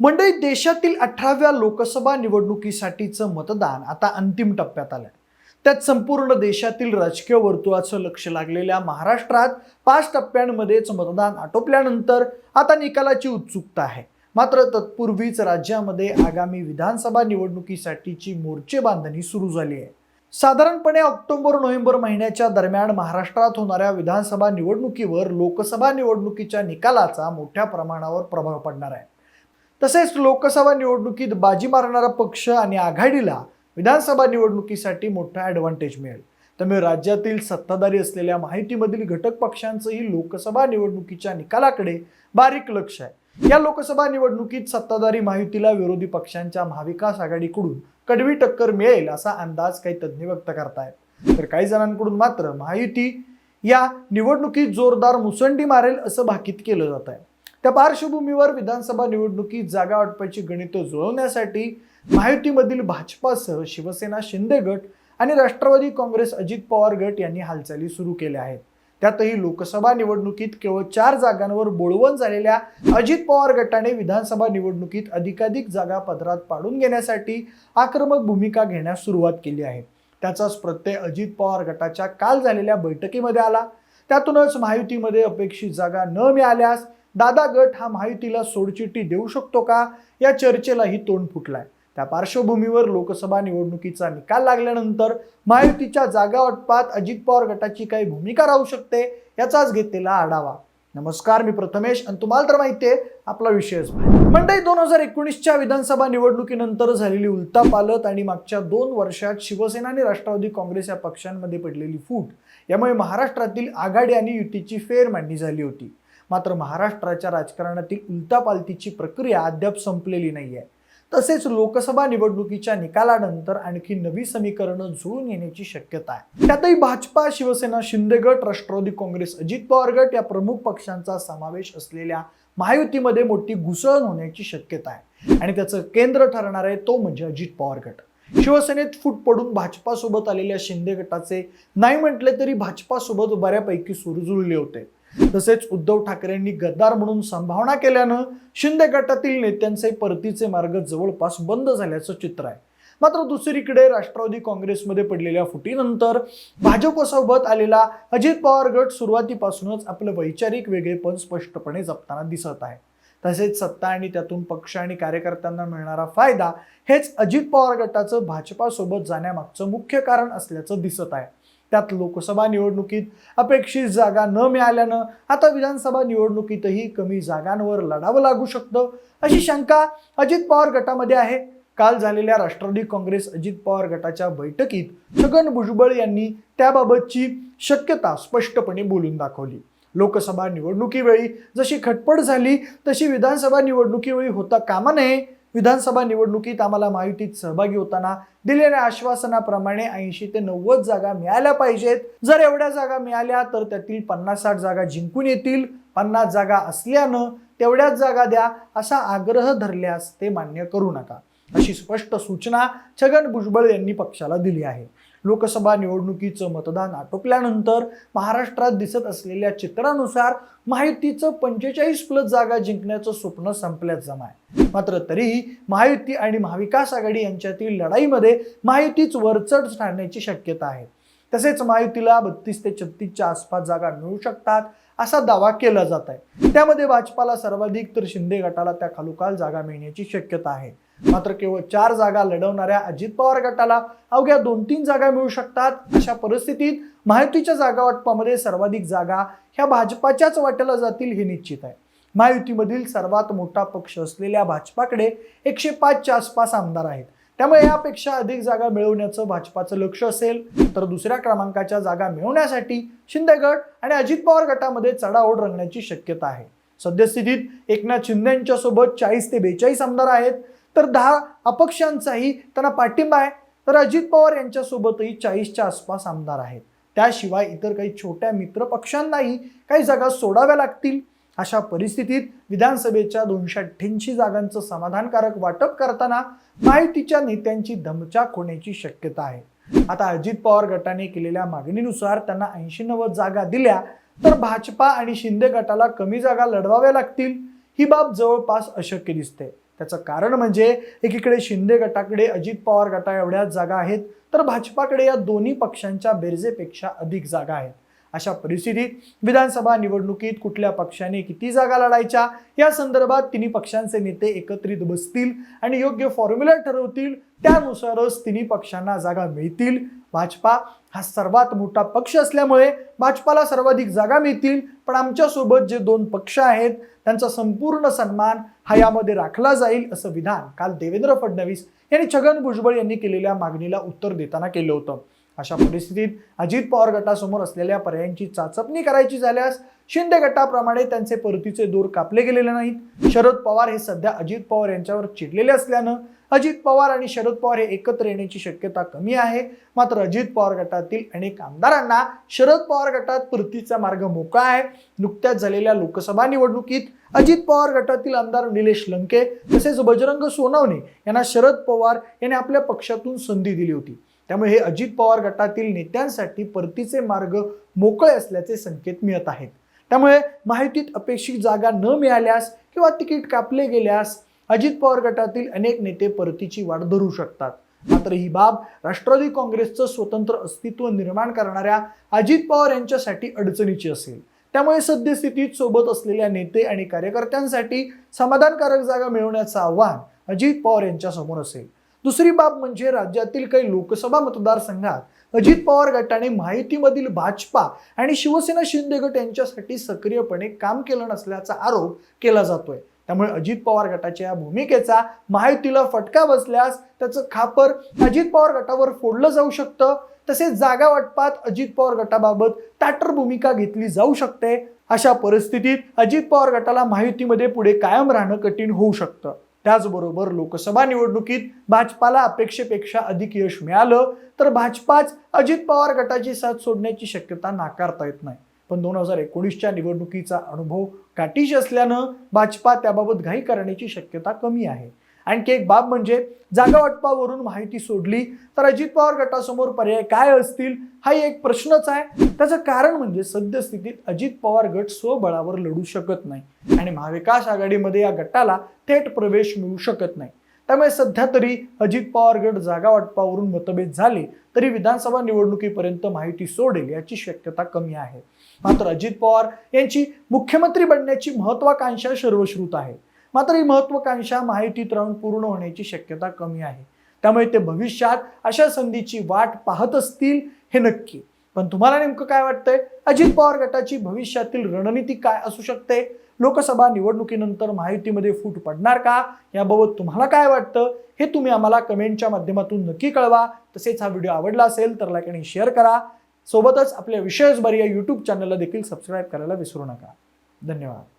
मंडळी देशातील अठराव्या लोकसभा निवडणुकीसाठीचं मतदान आता अंतिम टप्प्यात आलंय. त्यात संपूर्ण देशातील राजकीय वर्तुळाचं लक्ष लागलेल्या महाराष्ट्रात पाच टप्प्यांमध्येच मतदान आटोपल्यानंतर आता निकालाची उत्सुकता आहे. मात्र तत्पूर्वीच राज्यामध्ये आगामी विधानसभा निवडणुकीसाठीची मोर्चे बांधणी सुरू झाली आहे. साधारणपणे ऑक्टोबर नोव्हेंबर महिन्याच्या दरम्यान महाराष्ट्रात होणाऱ्या विधानसभा निवडणुकीवर लोकसभा निवडणुकीच्या निकालाचा मोठ्या प्रमाणावर प्रभाव पडणार आहे. तसेच लोकसभा निवडणुकीत बाजी मारणारा पक्ष आणि आघाडीला विधानसभा निवडणुकीसाठी मोठा ॲडव्हान्टेज मिळेल. त्यामुळे राज्यातील सत्ताधारी असलेल्या माहितीमधील घटक पक्षांचंही लोकसभा निवडणुकीच्या निकालाकडे बारीक लक्ष आहे. या लोकसभा निवडणुकीत सत्ताधारी माहितीला विरोधी पक्षांच्या महाविकास आघाडीकडून कडवी टक्कर मिळेल असा अंदाज काही तज्ज्ञ व्यक्त करतायत. तर काही जणांकडून मात्र महायुती या निवडणुकीत जोरदार मुसंडी मारेल असं भाकीत केलं जात आहे त्या पार्श्वभूमीवर विधानसभा निवडणुकीत जागा वाटपाची गणितं जुळवण्यासाठी महायुतीमधील भाजपासह शिवसेना शिंदे गट आणि राष्ट्रवादी काँग्रेस अजित पवार गट यांनी हालचाली सुरू केल्या आहेत. त्यातही लोकसभा निवडणुकीत केवळ चार जागांवर बोळवण झालेल्या अजित पवार गटाने विधानसभा निवडणुकीत अधिकाधिक जागा पदरात पाडून घेण्यासाठी आक्रमक भूमिका घेण्यास सुरुवात केली आहे. त्याचाच प्रत्यय अजित पवार गटाच्या काल झालेल्या बैठकीमध्ये आला. त्यातूनच महायुतीमध्ये अपेक्षित जागा न मिळाल्यास दादा गट हा महायुतीला सोडचिठ्ठी देऊ शकतो का? या चर्चेलाही तोंड फुटलाय. त्या पार्श्वभूमीवर लोकसभा निवडणुकीचा निकाल लागल्यानंतर महायुतीच्या जागा वाटपात अजित पवार गटाची काही भूमिका राहू शकते याचाच घेतलेला आढावा. नमस्कार मी प्रथमेश आणि तुम्हाला तर माहिती आहे आपला विषयच मंडई दोन हजार एकोणीसच्या विधानसभा निवडणुकीनंतर झालेली उलतापालत आणि मागच्या दोन वर्षात शिवसेना आणि राष्ट्रवादी काँग्रेस या पक्षांमध्ये पडलेली फूट यामुळे महाराष्ट्रातील आघाडी आणि युतीची फेरमांडणी झाली होती. मात्र महाराष्ट्राच्या राजकारणातील उलतापालतीची प्रक्रिया अद्याप संपलेली नाहीये. तसेच लोकसभा निवडणुकीच्या निकालानंतर आणखी नवी समीकरणं जुळून येण्याची शक्यता आहे. त्यातही भाजपा शिवसेना शिंदे गट राष्ट्रवादी काँग्रेस अजित पवार गट या प्रमुख पक्षांचा समावेश असलेल्या महायुतीमध्ये मोठी घुसळण होण्याची शक्यता आहे. आणि त्याचं केंद्र ठरणार आहे तो म्हणजे अजित पवार गट शिवसेनेत फूट पडून भाजपासोबत आलेल्या शिंदे गटाचे नाही म्हटले तरी भाजपासोबत बऱ्यापैकी सुरू जुळले होते. तसेच उद्धव ठाकरेंनी गद्दार म्हणून संभावना केल्यानं शिंदे गटातील नेत्यांचे परतीचे मार्ग जवळपास बंद झाल्याचं चित्र आहे. मात्र दुसरीकडे राष्ट्रवादी काँग्रेसमध्ये पडलेल्या फुटीनंतर भाजपसोबत आलेला अजित पवार गट सुरुवातीपासूनच आपलं वैचारिक वेगळेपण स्पष्टपणे जपताना दिसत आहे. तसेच सत्ता आणि त्यातून पक्ष आणि कार्यकर्त्यांना मिळणारा फायदा हेच अजित पवार गटाचं भाजपासोबत जाण्यामागचं मुख्य कारण असल्याचं दिसत आहे. त्यात लोकसभा निवडणुकीत अपेक्षित जागा न मिळाल्यानं आता विधानसभा निवडणुकीतही कमी जागांवर लढावं लागू शकतं अशी शंका अजित पवार गटामध्ये आहे. काल झालेल्या राष्ट्रवादी काँग्रेस अजित पवार गटाच्या बैठकीत छगन भुजबळ यांनी त्याबाबतची शक्यता स्पष्टपणे बोलून दाखवली. लोकसभा निवडणुकीवेळी जशी खटपट झाली तशी विधानसभा निवडणुकीवेळी होता कामा नये विधानसभा निवडणुकीत आम्हाला महायुतीत सहभागी होताना दिलेल्या आश्वासनाप्रमाणे ऐंशी ते नव्वद जागा मिळाल्या पाहिजेत. जर एवढ्या जागा मिळाल्या तर त्यातील पन्नास साठ जागा जिंकून येतील. पन्नास जागा असल्यानं तेवढ्याच जागा द्या असा आग्रह धरल्यास ते मान्य करू नका. अशी स्पष्ट सूचना छगन भुजबळ यांनी पक्षाला दिली आहे. लोकसभा निवडणुकीचं मतदान आटोपल्यानंतर महाराष्ट्रात दिसत असलेल्या चित्रानुसार महायुतीचं पंचेचाळीस प्लस जागा जिंकण्याचं स्वप्न संपल्यात जमा आहे. मात्र तरीही महायुती आणि महाविकास आघाडी यांच्यातील लढाईमध्ये महायुतीच वरचढ ठरण्याची शक्यता आहे. तसेच महायुतीला बत्तीस ते छत्तीसच्या आसपास जागा मिळू शकतात असा दावा केला जात आहे. त्यामध्ये भाजपाला सर्वाधिक तर शिंदे गटाला त्या खालोखाल जागा मिळण्याची शक्यता आहे. मात्र केवळ चार जागा लढवणाऱ्या अजित पवार गटाला अवघ्या दोन तीन जागा मिळू शकतात. अशा परिस्थितीत महायुतीच्या जागा वाटपामध्ये सर्वाधिक जागा ह्या भाजपाच्याच वाट्याला जातील हे निश्चित आहे. महायुतीमधील सर्वात मोठा पक्ष असलेल्या भाजपाकडे एकशे पाचच्या आसपास आमदार आहेत. त्यामुळे यापेक्षा अधिक जागा मिळवण्याचं भाजपाचं लक्ष असेल. तर दुसऱ्या क्रमांकाच्या जागा मिळवण्यासाठी शिंदे गट आणि अजित पवार गटामध्ये चढाओढ रंगण्याची शक्यता आहे. सद्यस्थितीत एकनाथ शिंदेंच्या सोबत चाळीस ते बेचाळीस आमदार आहेत. तर दहा अपक्षांचाही त्यांना पाठिंबा आहे. तर अजित पवार यांच्यासोबतही चाळीसच्या आसपास आमदार आहेत. त्याशिवाय इतर काही छोट्या मित्र पक्षांनाही काही जागा सोडाव्या लागतील. अशा परिस्थितीत विधानसभेच्या दोनशे अठ्ठ्याऐंशी जागांचं समाधानकारक वाटप करताना माहितीच्या नेत्यांची धमचाक होण्याची शक्यता आहे. आता अजित पवार गटाने केलेल्या मागणीनुसार त्यांना ऐंशी नव्वद जागा दिल्या तर भाजपा आणि शिंदे गटाला कमी जागा लढवाव्या लागतील. ही बाब जवळपास अशक्य दिसते. त्याचं कारण म्हणजे एकीकडे शिंदे गटाकडे अजित पवार गटा एवढ्याच जागा आहेत तर भाजपाकडे या दोन्ही पक्षांच्या बेरजेपेक्षा अधिक जागा आहेत. अशा परिस्थितीत विधानसभा निवडणुकीत कुठल्या पक्षाने किती जागा लढायच्या या संदर्भात तिन्ही पक्षांचे नेते एकत्रित बसतील आणि योग्य फॉर्म्युला ठरवतील त्यानुसारच तिन्ही पक्षांना जागा मिळतील. भाजपा हा सर्वात मोठा पक्ष असल्यामुळे भाजपाला सर्वाधिक जागा मिळतील. पण आमच्यासोबत जे दोन पक्ष आहेत त्यांचा संपूर्ण सन्मान हा यामध्ये राखला जाईल असं विधान काल देवेंद्र फडणवीस यांनी छगन भुजबळ यांनी केलेल्या मागणीला उत्तर देताना केलं होतं. अशा परिस्थितीत अजित पवार गटासमोर असलेल्या पर्यायांची चाचपणी करायची झाल्यास शिंदे गटाप्रमाणे त्यांचे परतीचे दोर कापले गेलेले नाहीत. शरद पवार हे सध्या अजित पवार यांच्यावर चिडलेले असल्यानं अजित पवार आणि शरद पवार हे एकत्र येण्याची शक्यता कमी आहे. मात्र अजित पवार गटातील अनेक आमदारांना शरद पवार गटात परतीचा मार्ग मोकळा आहे. नुकत्याच झालेल्या लोकसभा निवडणुकीत अजित पवार गटातील आमदार निलेश लंके तसेच बजरंग सोनवणे यांना शरद पवार यांनी आपल्या पक्षातून संधी दिली होती. त्यामुळे हे अजित पवार गटातील नेत्यांसाठी परतीचे मार्ग मोकळे असल्याचे संकेत मिळत आहेत. त्यामुळे माहितीत अपेक्षित जागा न मिळाल्यास किंवा तिकीट कापले गेल्यास अजित पवार गटातील अनेक नेते परतीची वाट धरू शकतात. मात्र ही बाब राष्ट्रवादी काँग्रेसचं स्वतंत्र अस्तित्व निर्माण करणाऱ्या अजित पवार यांच्यासाठी अडचणीची असेल. त्यामुळे सद्यस्थितीत सोबत असलेल्या नेते आणि कार्यकर्त्यांसाठी समाधानकारक जागा मिळवण्याचं आव्हान अजित पवार यांच्यासमोर असेल. दुसरी बाब म्हणजे राज्यातील काही लोकसभा मतदारसंघात अजित पवार गटाने माहितीमधील भाजपा आणि शिवसेना शिंदे गट यांच्यासाठी सक्रियपणे काम केलं नसल्याचा आरोप केला जातोय. त्यामुळे अजित पवार गटाच्या या भूमिकेचा माहितीला फटका बसल्यास त्याचं खापर अजित पवार गटावर फोडलं जाऊ शकतं. तसेच जागा वाटपात अजित पवार गटाबाबत ताटर भूमिका घेतली जाऊ शकते. अशा परिस्थितीत अजित पवार गटाला माहितीमध्ये पुढे कायम राहणं कठीण होऊ शकतं. त्याचबरोबर लोकसभा निवडणुकीत भाजपाला अपेक्षेपेक्षा अधिक यश मिळालं तर भाजपाच अजित पवार गटाची साथ सोडण्याची शक्यता नाकारता येत नाही. पण दोन हजार एकोणीसच्या निवडणुकीचा अनुभव काटीश असल्यानं भाजपा त्याबाबत घाई करण्याची शक्यता कमी आहे. आणखी एक बाब म्हणजे जागा वाटपावरून माहिती सोडली तर अजित पवार गटासमोर पर्याय काय असतील? हाही एक प्रश्नच आहे. त्याचं कारण म्हणजे सद्यस्थितीत अजित पवार गट स्वबळावर लढू शकत नाही आणि महाविकास आघाडीमध्ये या गटाला थेट प्रवेश मिळू शकत नाही. त्यामुळे सध्या तरी अजित पवार गट जागा वाटपावरून मतभेद झाले तरी विधानसभा निवडणुकीपर्यंत माहिती सोडेल याची शक्यता कमी आहे. मात्र अजित पवार यांची मुख्यमंत्री बनण्याची महत्वाकांक्षा सर्वश्रुत आहे. मात्र ही महत्वाकांक्षा माहितीत राहून पूर्ण होण्याची शक्यता कमी आहे. त्यामुळे ते भविष्यात अशा संधीची वाट पाहत असतील हे नक्की. पण तुम्हाला नेमकं काय वाटतंय? अजित पवार गटाची भविष्यातील रणनीती काय असू शकते? लोकसभा निवडणुकीनंतर माहितीमध्ये फूट पडणार का? याबाबत तुम्हाला काय वाटतं? हे तुम्ही आम्हाला कमेंटच्या माध्यमातून नक्की कळवा. तसेच हा व्हिडिओ आवडला असेल तर लाईक आणि शेअर करा. सोबतच आपल्या विषयच बरी या यूट्यूब चॅनलला देखील सबस्क्राईब करायला विसरू नका. धन्यवाद.